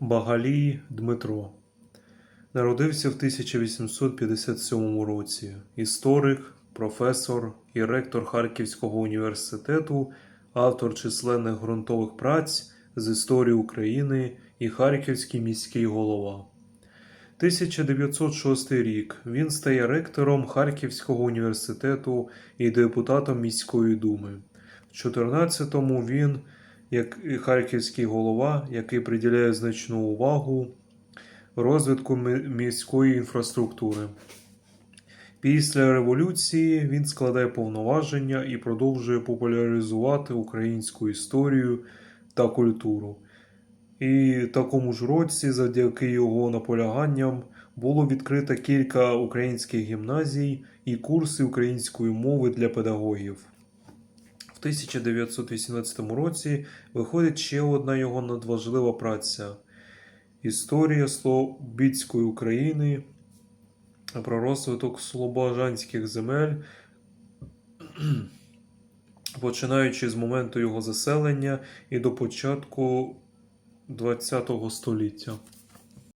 Багалій Дмитро. Народився в 1857 році. Історик, професор і ректор Харківського університету, автор численних ґрунтових праць з історії України і Харківський міський голова. 1906 рік він стає ректором Харківського університету і депутатом міської думи. В 14-му він, як харківський голова, який приділяє значну увагу розвитку міської інфраструктури. Після революції він складає повноваження і продовжує популяризувати українську історію та культуру. І в такому ж році, завдяки його наполяганням, було відкрито кілька українських гімназій і курси української мови для педагогів. В 1918 році виходить ще одна його надважлива праця Історія Слобідської України про розвиток слобожанських земель, починаючи з моменту його заселення і до початку ХХ століття.